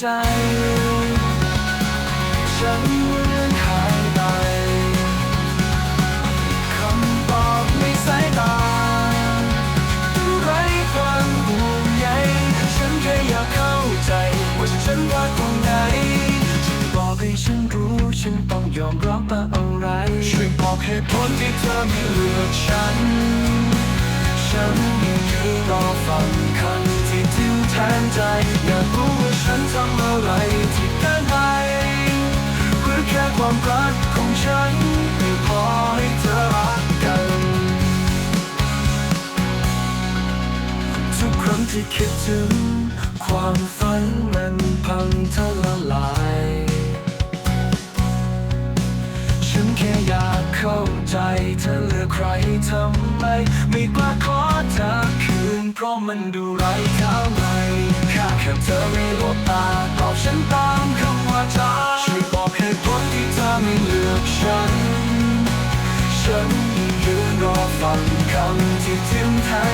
ฉันเหมือนหายไปคำตอบในสายตาไร้ความห่วงใยฉันแค่อยากเข้าใจ ว่าฉันรักตรงไหนช่วยบอกให้ฉันรู้ ฉันต้องยอมรับอะไร ช่วยบอกเหตุผลที่เธอไม่เลือกฉัน ฉันยังยืนรอฟังคำที่ทิ่มแทงใจ คิดถึง ความฝันมันพังทลายลาย ฉันแค่อยากเข้าใจเธอเลือกใครทำไม ไม่กล้าขอเธอคืน เพราะมันดูไร้ค่าไหมแค่แค่เธอไม่ลบตาตอบฉันตามคำว่าจ้าช่วยบอกเหตุผลที่เธอไม่เลือกฉัน ฉันยืนรอฟังคำที่ทิ่มแทง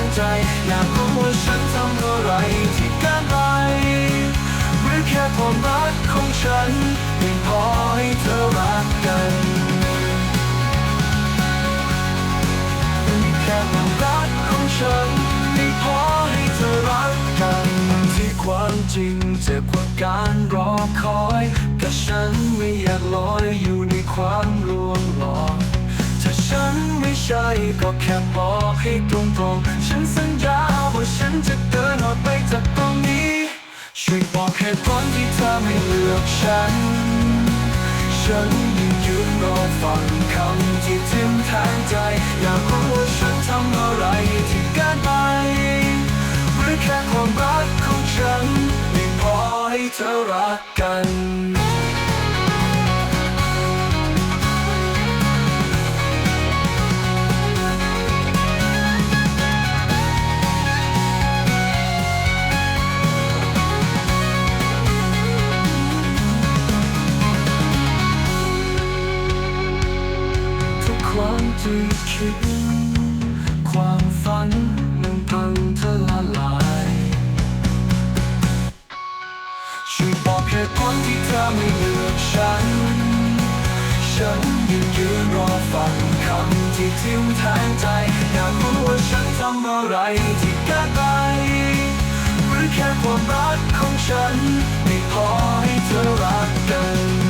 ฉันทำอะไรที่เกินไปหรือแค่ความรักของฉันไม่พอให้เธอรักกันแค่ความรักของฉันไม่พอให้เธอรักกันที่ความจริงเจ็บกว่าการรอคอยแต่ฉันไม่อยากลอยอยู่ในความลวงหลอกถ้าฉันไม่ใช่ก็แค่บอกให้ตรงๆฉันสัญญา ว่าฉันจะเดินออกไปจากตรงนี้ ช่วยบอกเหตุผลที่เธอไม่เลือกฉัน ฉันยังยืนรอฟังคำที่ทิ่มแทงใจ อยากรู้ว่าฉันทำอะไรที่เกินไปหรือแค่ความรักของฉัน ไม่พอให้เธอรักกัน ความที่คิด ความฝันมันพังทลาลายช่วยบอกเหตุผลที่เธอไม่เลือกฉัน ฉันยังยืนรอฟังคำที่ทิ่มแทงใจ อยากรู้ว่าฉันทำอะไรที่เกินไปหรือแค่ความรักของฉัน ไม่พอให้เธอรักกัน